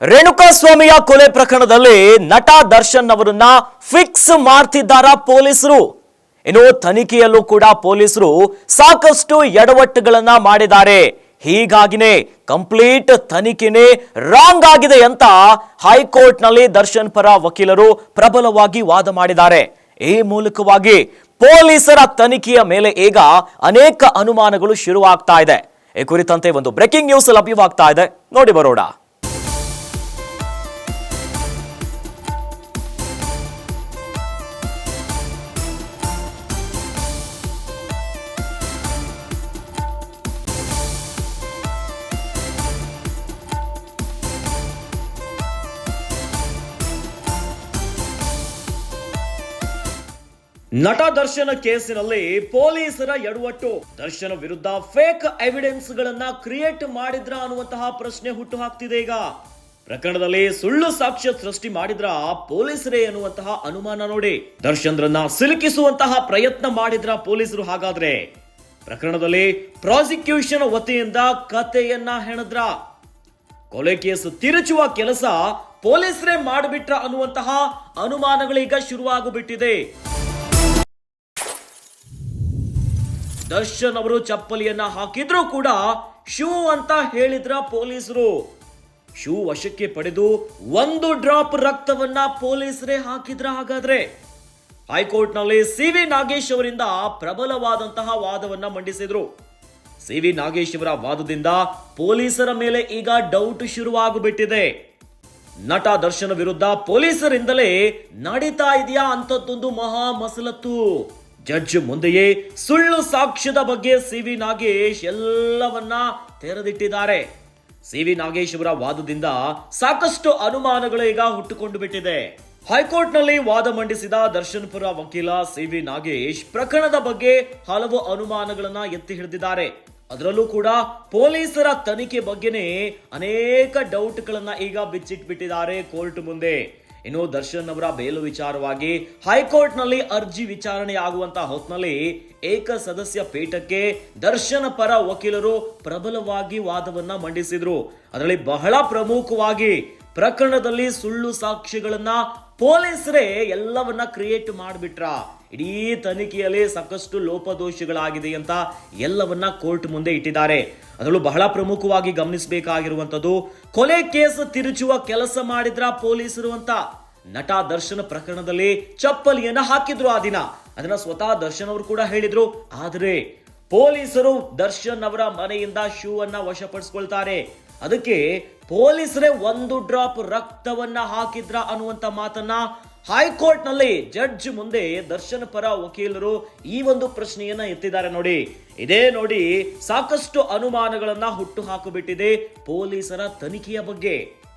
ರೇಣುಕಾಸ್ವಾಮಿಯ ಕೊಲೆ ಪ್ರಕರಣದಲ್ಲಿ ನಟ ದರ್ಶನ್ ಅವರನ್ನ ಫಿಕ್ಸ್ ಮಾಡ್ತಿದ್ದಾರ ಪೊಲೀಸರು? ಇನ್ನು ತನಿಖೆಯಲ್ಲೂ ಕೂಡ ಪೊಲೀಸರು ಸಾಕಷ್ಟು ಎಡವಟ್ಟುಗಳನ್ನ ಮಾಡಿದ್ದಾರೆ. ಹೀಗಾಗಿನೇ ಕಂಪ್ಲೀಟ್ ತನಿಖೆನೇ ರಾಂಗ್ ಆಗಿದೆ ಅಂತ ಹೈಕೋರ್ಟ್ನಲ್ಲಿ ದರ್ಶನ್ ಪರ ವಕೀಲರು ಪ್ರಬಲವಾಗಿ ವಾದ ಮಾಡಿದ್ದಾರೆ. ಈ ಮೂಲಕವಾಗಿ ಪೊಲೀಸರ ತನಿಖೆಯ ಮೇಲೆ ಈಗ ಅನೇಕ ಅನುಮಾನಗಳು ಶುರುವಾಗ್ತಾ ಇದೆ. ಈ ಕುರಿತಂತೆ ಒಂದು ಬ್ರೇಕಿಂಗ್ ನ್ಯೂಸ್ ಲಭ್ಯವಾಗ್ತಾ ಇದೆ. ನೋಡಿ ಬರೋಣ. ನಟ ದರ್ಶನ ಕೇಸಿನಲ್ಲಿ ಪೊಲೀಸರ ಎಡವಟ್ಟು ದರ್ಶನ ವಿರುದ್ಧ ಫೇಕ್ ಎವಿಡೆನ್ಸ್ ಗಳನ್ನ ಕ್ರಿಯೇಟ್ ಮಾಡಿದ್ರ ಅನ್ನುವಂತಹ ಪ್ರಶ್ನೆ ಹುಟ್ಟು ಹಾಕ್ತಿದೆ ಈಗ. ಪ್ರಕರಣದಲ್ಲಿ ಸುಳ್ಳು ಸಾಕ್ಷ್ಯ ಸೃಷ್ಟಿ ಮಾಡಿದ್ರ ಪೊಲೀಸರೇ ಎನ್ನುವಂತಹ ಅನುಮಾನ ನೋಡಿ. ದರ್ಶನ್ರನ್ನ ಸಿಲುಕಿಸುವಂತಹ ಪ್ರಯತ್ನ ಮಾಡಿದ್ರ ಪೊಲೀಸರು ಹಾಗಾದ್ರೆ. ಪ್ರಕರಣದಲ್ಲಿ ಪ್ರಾಸಿಕ್ಯೂಷನ್ ವತಿಯಿಂದ ಕತೆಯನ್ನ ಹೆಣದ್ರ. ಕೊಲೆ ಕೇಸ್ ತಿರುಚುವ ಕೆಲಸ ಪೊಲೀಸರೇ ಮಾಡಿಬಿಟ್ರ ಅನ್ನುವಂತಹ ಅನುಮಾನಗಳೀಗ ಶುರುವಾಗುಬಿಟ್ಟಿದೆ. ದರ್ಶನ್ ಅವರು ಚಪ್ಪಲಿಯನ್ನ ಹಾಕಿದ್ರು ಕೂಡ ಶೂ ಅಂತ ಹೇಳಿದ್ರ ಪೊಲೀಸರು. ಶೂ ವಶಕ್ಕೆ ಪಡೆದು ಒಂದು ಡ್ರಾಪ್ ರಕ್ತವನ್ನ ಪೊಲೀಸರೇ ಹಾಕಿದ್ರ ಹಾಗಾದ್ರೆ. ಹೈಕೋರ್ಟ್ನಲ್ಲಿ ಸಿ ವಿ ನಾಗೇಶ್ ಅವರಿಂದ ಪ್ರಬಲವಾದಂತಹ ವಾದವನ್ನ ಮಂಡಿಸಿದ್ರು. ಸಿ ವಿ ನಾಗೇಶ್ ಅವರ ವಾದದಿಂದ ಪೊಲೀಸರ ಮೇಲೆ ಈಗ ಡೌಟ್ ಶುರುವಾಗ್ಬಿಟ್ಟಿದೆ. ನಟ ದರ್ಶನ ವಿರುದ್ಧ ಪೊಲೀಸರಿಂದಲೇ ನಡೀತಾ ಇದೆಯಾ ಅಂತದ್ದೊಂದು ಮಹಾ ಮಸಲತ್ತು. ಜಡ್ಜ್ ಮುಂದೆಯೇ ಸುಳ್ಳು ಸಾಕ್ಷ್ಯದ ಬಗ್ಗೆ ಸಿ ವಿ ನಾಗೇಶ್ ಎಲ್ಲವನ್ನ ತೆರೆದಿಟ್ಟಿದ್ದಾರೆ. ಸಿ ವಿ ನಾಗೇಶ್ ಅವರ ವಾದದಿಂದ ಸಾಕಷ್ಟು ಅನುಮಾನಗಳು ಈಗ ಹುಟ್ಟುಕೊಂಡು ಬಿಟ್ಟಿದೆ. ಹೈಕೋರ್ಟ್ನಲ್ಲಿ ವಾದ ಮಂಡಿಸಿದ ದರ್ಶನ್ಪುರ ವಕೀಲ ಸಿ ವಿ ನಾಗೇಶ್ ಪ್ರಕರಣದ ಬಗ್ಗೆ ಹಲವು ಅನುಮಾನಗಳನ್ನ ಎತ್ತಿ ಹಿಡಿದಿದ್ದಾರೆ. ಅದರಲ್ಲೂ ಕೂಡ ಪೊಲೀಸರ ತನಿಖೆ ಬಗ್ಗೆನೇ ಅನೇಕ ಡೌಟ್ಗಳನ್ನ ಈಗ ಬಿಚ್ಚಿಟ್ಬಿಟ್ಟಿದ್ದಾರೆ ಕೋರ್ಟ್ ಮುಂದೆ. ಇನ್ನು ದರ್ಶನ್ ಅವರ ಬೇಲು ವಿಚಾರವಾಗಿ ಹೈಕೋರ್ಟ್ನಲ್ಲಿ ಅರ್ಜಿ ವಿಚಾರಣೆ ಆಗುವಂತಹ ಹೊತ್ನಲ್ಲಿ ಏಕ ಸದಸ್ಯ ಪೀಠಕ್ಕೆ ದರ್ಶನ ಪರ ವಕೀಲರು ಪ್ರಬಲವಾಗಿ ವಾದವನ್ನ ಮಂಡಿಸಿದ್ರು. ಅದರಲ್ಲಿ ಬಹಳ ಪ್ರಮುಖವಾಗಿ ಪ್ರಕರಣದಲ್ಲಿ ಸುಳ್ಳು ಸಾಕ್ಷ್ಯಗಳನ್ನ ಪೊಲೀಸರೇ ಎಲ್ಲವನ್ನ ಕ್ರಿಯೇಟ್ ಮಾಡಿಬಿಟ್ರ. ಇಡೀ ತನಿಖೆಯಲ್ಲಿ ಸಾಕಷ್ಟು ಲೋಪದೋಷಗಳಾಗಿದೆ ಅಂತ ಎಲ್ಲವನ್ನ ಕೋರ್ಟ್ ಮುಂದೆ ಇಟ್ಟಿದ್ದಾರೆ. ಅದರಲ್ಲೂ ಬಹಳ ಪ್ರಮುಖವಾಗಿ ಗಮನಿಸಬೇಕಾಗಿರುವಂತದ್ದು ಕೊಲೆ ಕೇಸ್ ತಿರುಚುವ ಕೆಲಸ ಮಾಡಿದ್ರ ಪೊಲೀಸರು ಅಂತ. ನಟ ದರ್ಶನ ಪ್ರಕರಣದಲ್ಲಿ ಚಪ್ಪಲಿಯನ್ನ ಹಾಕಿದ್ರು ಆ ದಿನ. ಅದನ್ನ ಸ್ವತಃ ದರ್ಶನ್ ಅವರು ಕೂಡ ಹೇಳಿದ್ರು. ಆದರೆ ಪೊಲೀಸರು ದರ್ಶನ್ ಅವರ ಮನೆಯಿಂದ ಶೂ ಅನ್ನ ವಶಪಡಿಸ್ಕೊಳ್ತಾರೆ. ಅದಕ್ಕೆ ಪೊಲೀಸರೇ ಒಂದು ಡ್ರಾಪ್ ರಕ್ತವನ್ನ ಹಾಕಿದ್ರ ಅನ್ನುವಂತ ಮಾತನ್ನ ಹೈಕೋರ್ಟ್ನಲ್ಲಿ ಜಡ್ಜ್ ಮುಂದೆ ದರ್ಶನ್ ಪರ ವಕೀಲರು ಈ ಒಂದು ಪ್ರಶ್ನೆಯನ್ನ ಎತ್ತಿದ್ದಾರೆ ನೋಡಿ. ಇದೇ ನೋಡಿ ಸಾಕಷ್ಟು ಅನುಮಾನಗಳನ್ನ ಹುಟ್ಟು ಹಾಕಿಬಿಟ್ಟಿದೆ ಪೊಲೀಸರ ತನಿಖೆಯ ಬಗ್ಗೆ.